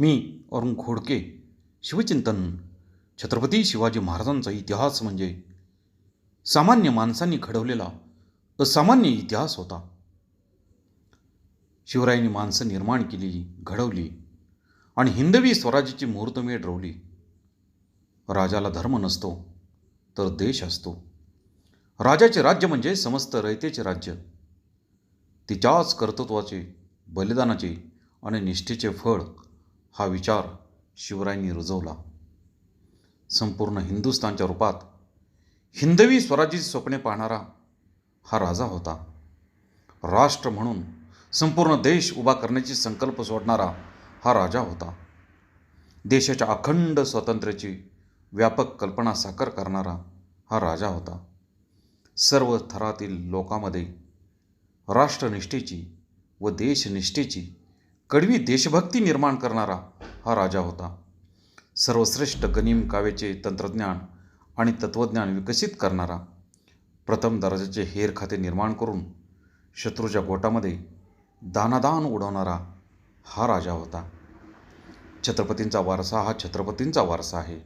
मी अरुण खोडके शिवचिंतन छत्रपती शिवाजी महाराजांचा इतिहास म्हणजे सामान्य माणसांनी घडवलेला असामान्य इतिहास होता. शिवरायांनी माणसं निर्माण केली घडवली आणि हिंदवी स्वराज्याची मुहूर्तमेढ रोवली. राजाला धर्म नसतो तर देश असतो. राजाचे राज्य म्हणजे समस्त रयतेचे राज्य. तिच्याच कर्तृत्वाचे बलिदानाचे आणि निष्ठेचे फळ हा विचार शिवरायांनी रुजवला. संपूर्ण हिंदुस्थानच्या रूपात हिंदवी स्वराज्याची स्वप्ने पाहणारा हा राजा होता. राष्ट्र म्हणून संपूर्ण देश उभा करण्याची संकल्प सोडणारा हा राजा होता. देशाच्या अखंड स्वातंत्र्याची व्यापक कल्पना साकार करणारा हा राजा होता. सर्व थरातील लोकांमध्ये राष्ट्रनिष्ठेची व देशनिष्ठेची कडवी देशभक्ती निर्माण करणारा हा राजा होता. सर्वश्रेष्ठ गनिम काव्याचे तंत्रज्ञान आणि तत्त्वज्ञान विकसित करणारा प्रथम दर्जाचे हेर खाते निर्माण करून शत्रूच्या गोटामध्ये दानादान उडवणारा हा राजा होता. छत्रपतींचा वारसा हा छत्रपतींचा वारसा आहे.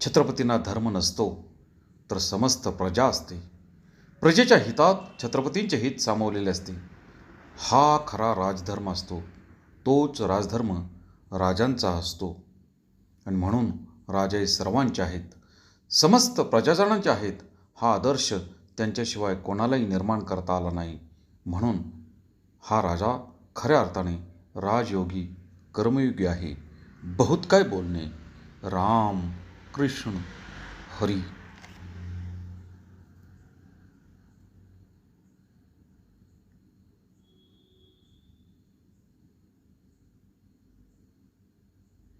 छत्रपतींना धर्म नसतो तर समस्त प्रजा असते. प्रजेच्या हितात छत्रपतींचे हित सामावलेले असते. हा खरा राजधर्म असतो. तोच राजधर्म राजांचा असतो. आणि म्हणून राजे सर्वांचे आहेत. समस्त प्रजाजनांचे आहेत. हा आदर्श त्यांच्याशिवाय कोणालाही निर्माण करता आला नाही. म्हणून हा राजा खऱ्या अर्थाने राजयोगी कर्मयोगी आहे. बहुत काय बोलणे. राम कृष्ण हरी.